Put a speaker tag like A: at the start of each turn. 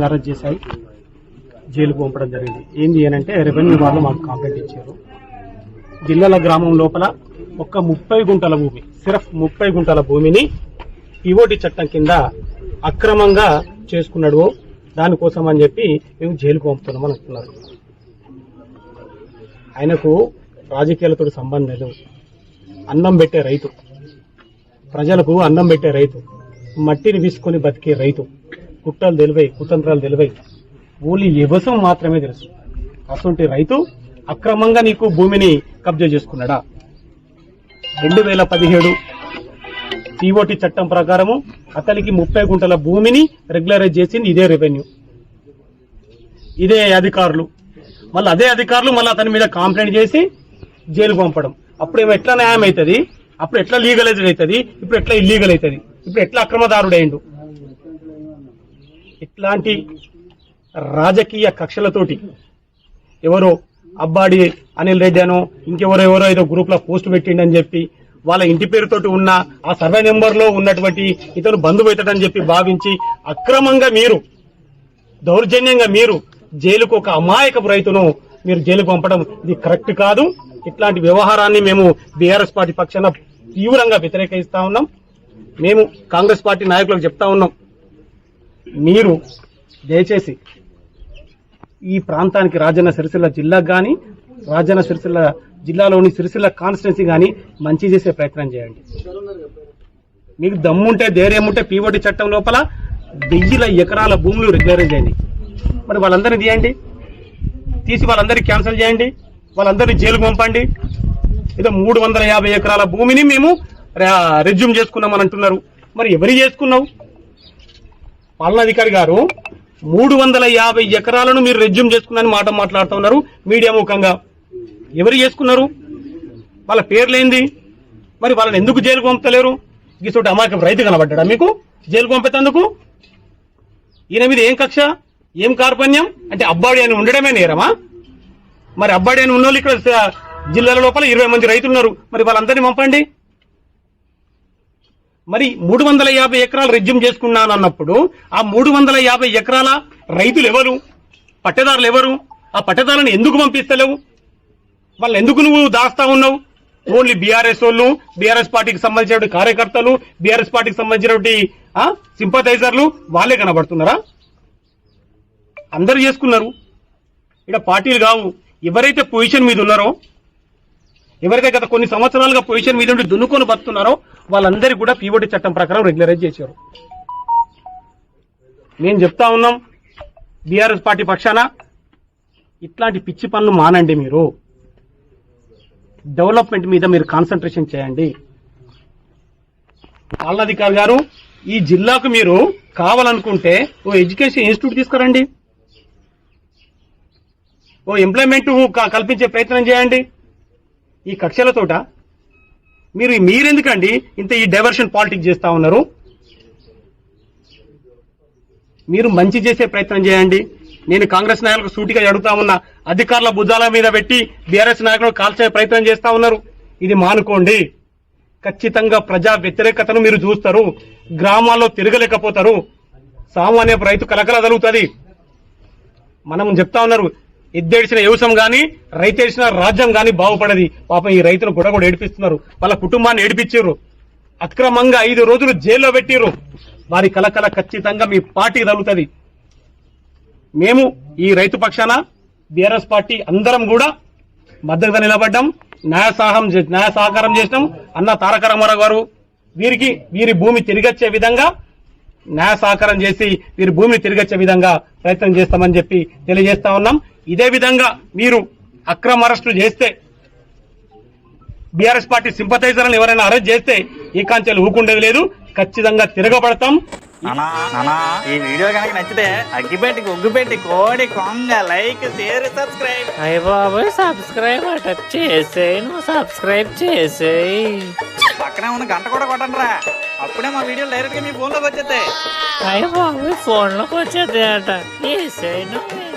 A: విధంగా అరెస్ట్ చేశాయి. జైలుకు పంపడం జరిగింది. ఏంది అని అంటే రెవెన్యూ వాళ్ళు మాకు కాంప్లైంట్ ఇచ్చారు. జిల్లాల గ్రామం లోపల ఒక్క ముప్పై గుంటల భూమి సిరఫ్ ముప్పై గుంటల భూమిని పిఓటి చట్టం కింద అక్రమంగా చేసుకున్నాడు. దానికోసం అని చెప్పి మేము జైలుకు పంపుతున్నాం అని అంటున్నారు. ఆయనకు రాజకీయాలతో సంబంధం లేదు. అన్నం పెట్టే రైతు. ప్రజలకు అన్నం పెట్టే రైతు. మట్టిని వీసుకొని బతికే రైతు. కుట్రలు తెలివై కుతంత్రాలు తెలివై ఓన్లీ వ్యవసాయం మాత్రమే తెలుసు. అటువంటి రైతు అక్రమంగా నీకు భూమిని కబ్జా చేసుకున్నాడా? రెండు వేల పదిహేడు టీఓటీ చట్టం ప్రకారము అతనికి ముప్పై గుంటల భూమిని రెగ్యులరైజ్ చేసింది ఇదే రెవెన్యూ. ఇదే అధికారులు. మళ్ళీ అదే అధికారులు మళ్ళీ అతని మీద కంప్లైంట్ చేసి జైలుకు పంపడం. అప్పుడు ఏమో ఎట్లా న్యాయం అవుతుంది? అప్పుడు ఎట్లా లీగలైజ్ అవుతుంది? ఇప్పుడు ఎట్లా ఇల్లీగల్ అవుతుంది? ఇప్పుడు ఎట్లా అక్రమదారుడు అయిండు ఇట్లాంటి రాజకీయ కక్షలతోటి ఎవరో అబ్బాడి అనిల్ రెడ్డి అనో ఇంకెవరో ఎవరో ఏదో గ్రూప్లో పోస్ట్ పెట్టిండని చెప్పి వాళ్ళ ఇంటి పేరుతోటి ఉన్న ఆ సర్వే నెంబర్లో ఉన్నటువంటి ఇతను బంధువు అవుతాడని చెప్పి భావించి అక్రమంగా మీరు దౌర్జన్యంగా మీరు జైలుకు ఒక అమాయకపు రైతును మీరు జైలుకు పంపడం ఇది కరెక్ట్ కాదు. ఇట్లాంటి వ్యవహారాన్ని మేము బీఆర్ఎస్ పార్టీ పక్షాన తీవ్రంగా వ్యతిరేకిస్తా ఉన్నాం. మేము కాంగ్రెస్ పార్టీ నాయకులకు చెప్తా ఉన్నాం. మీరు దయచేసి ఈ ప్రాంతానికి రాజన్న సిరిసిల్ల జిల్లాకు కానీ రాజన్న సిరిసిల్ల జిల్లాలోని సిరిసిల్ల కాన్స్టిట్యున్సీ కానీ మంచి చేసే ప్రయత్నం చేయండి. మీకు దమ్ముంటే ధైర్యం ఉంటే పీఓటి చట్టం లోపల వెయ్యిల ఎకరాల భూములు రెగ్యులరైజ్ చేయండి. మరి వాళ్ళందరినీ తీయండి. తీసి వాళ్ళందరినీ క్యాన్సిల్ చేయండి. వాళ్ళందరినీ జైలుకు పంపండి. ఏదో మూడు వందల యాభై ఎకరాల భూమిని మేము రెజ్యూమ్ చేసుకున్నామని అంటున్నారు. మరి ఎవరు చేసుకున్నావు? పాలనాధికారి గారు మూడు వందల యాభై ఎకరాలను మీరు రెజ్యూమ్ చేసుకున్నారని మాట మాట్లాడుతూ ఉన్నారు మీడియా ముఖంగా. ఎవరు చేసుకున్నారు? వాళ్ళ పేర్లేంది? మరి వాళ్ళని ఎందుకు జైలుకు పంపలేరు గీసోటి అమాయకం రైతు కనబడ్డా మీకు? జైలుకు పంపేందుకు ఈయన మీద ఏం కక్ష? ఏం కార్పణ్యం? అంటే అబ్బాడి అని ఉండడమే నేరమా? మరి అబ్బాడి అని ఉన్నోళ్ళు ఇక్కడ జిల్లాల లోపల ఇరవై మంది రైతులు ఉన్నారు మరి వాళ్ళందరినీ పంపండి. మరి మూడు వందల యాభై ఎకరాలు రెజ్యూమ్ చేసుకున్నాను అన్నప్పుడు ఆ మూడు వందల యాభై ఎకరాల రైతులు ఎవరు? పట్టెదారులు ఎవరు? ఆ పట్టెదారులను ఎందుకు పంపిస్తలేవు? వాళ్ళు ఎందుకు నువ్వు దాస్తా ఉన్నావు? ఓన్లీ బీఆర్ఎస్ వాళ్ళు బీఆర్ఎస్ పార్టీకి సంబంధించిన కార్యకర్తలు బీఆర్ఎస్ పార్టీకి సంబంధించినటువంటి సింపథైజర్లు వాళ్ళే కనబడుతున్నారా? అందరు చేసుకున్నారు. ఇక్కడ పార్టీలు కావు. ఎవరైతే పొజిషన్ మీద ఉన్నారో ఎవరైతే గత కొన్ని సంవత్సరాలుగా పొజిషన్ మీద నుండి దున్నుకొని బతున్నారో వాళ్ళందరికీ కూడా పీఓటీ చట్టం ప్రకారం రెగ్యులరైజ్ చేశారు. నేను చెప్తా ఉన్నాం బీఆర్ఎస్ పార్టీ పక్షాన ఇట్లాంటి పిచ్చి పనులు మానండి మీరు. డెవలప్మెంట్ మీద మీరు కాన్సన్ట్రేషన్ చేయండి. పాలనాధికారి గారు ఈ జిల్లాకు మీరు కావాలనుకుంటే ఓ ఎడ్యుకేషన్ ఇన్స్టిట్యూట్ తీసుకురండి. ఓ ఎంప్లాయ్మెంట్ క- కల్పించే ప్రయత్నం చేయండి. ఈ కక్షలతోట మీరు మీరెందుకండి ఇంత ఈ డైవర్షన్ పాలిటిక్స్ చేస్తా ఉన్నారు? మీరు మంచి చేసే ప్రయత్నం చేయండి. నేను కాంగ్రెస్ నాయకులకు సూటిగా అడుగుతా ఉన్నా అధికారుల భుజాల మీద పెట్టి బీఆర్ఎస్ నాయకులు కాల్చే ప్రయత్నం చేస్తా ఉన్నారు. ఇది మానుకోండి. ఖచ్చితంగా ప్రజా వ్యతిరేకతను మీరు చూస్తారు. గ్రామాల్లో తిరగలేకపోతారు. సామాన్య రైతు కలకల జరుగుతుంది మనం చెప్తా ఉన్నారు ఎద్దేడిసిన వ్యవసాయం కానీ రైతేడిచిన రాజ్యం కానీ బాగుపడది. పాపం ఈ రైతులు కూడా కూడా ఏడిపిస్తున్నారు. వాళ్ళ కుటుంబాన్ని ఏడిపించారు అక్రమంగా ఐదు రోజులు జైల్లో పెట్టిర్రు. వారి కలకల ఖచ్చితంగా మీ పార్టీ తగులుతుంది. మేము ఈ రైతు పక్షాన బీఆర్ఎస్ పార్టీ అందరం కూడా మద్దతుగా నిలబడ్డాం. న్యాయ సహాయం చే- న్యాయ సహకారం చేసినాం. అన్న తారక రామారావు గారు వీరికి వీరి భూమి తిరిగొచ్చే విధంగా న్యాయ సహకారం చేసి వీరి భూమిని తిరిగొచ్చే విధంగా ప్రయత్నం చేస్తామని చెప్పి తెలియజేస్తా ఉన్నాం. ఇదే విధంగా మీరు అక్రమ అరెస్టులు చేస్తే బీఆర్ఎస్ పార్టీ సింపథైజర్లను ఎవరైనా అరెస్ట్ చేస్తే ఈ కాంచెలు ఊకుండేది లేదు. ఖచ్చితంగా తిరగబడతాం.
B: నానా నానా ఈ వీడియో కనుక నచ్చితే అగ్గిపెట్టి ఒగ్గుపెట్టి కోడి కొంగ లైక్ షేర్ సబ్స్క్రైబ్.
C: అయ్య బాబోయ్ సబ్స్క్రైబ్ అట చేసేయి నువ్వు సబ్స్క్రైబ్ చేసేయి.
B: పక్కనే ఉన్న గంట కూడా కొట్టండి రా అప్పుడే మా వీడియో డైరెక్ట్గా మీ ఫోన్లోకి వచ్చేస్తాయి.
C: అయ్య బాబోయ్ ఫోన్లోకి వచ్చేది అట వేసేయి నువ్వు. వేసేయి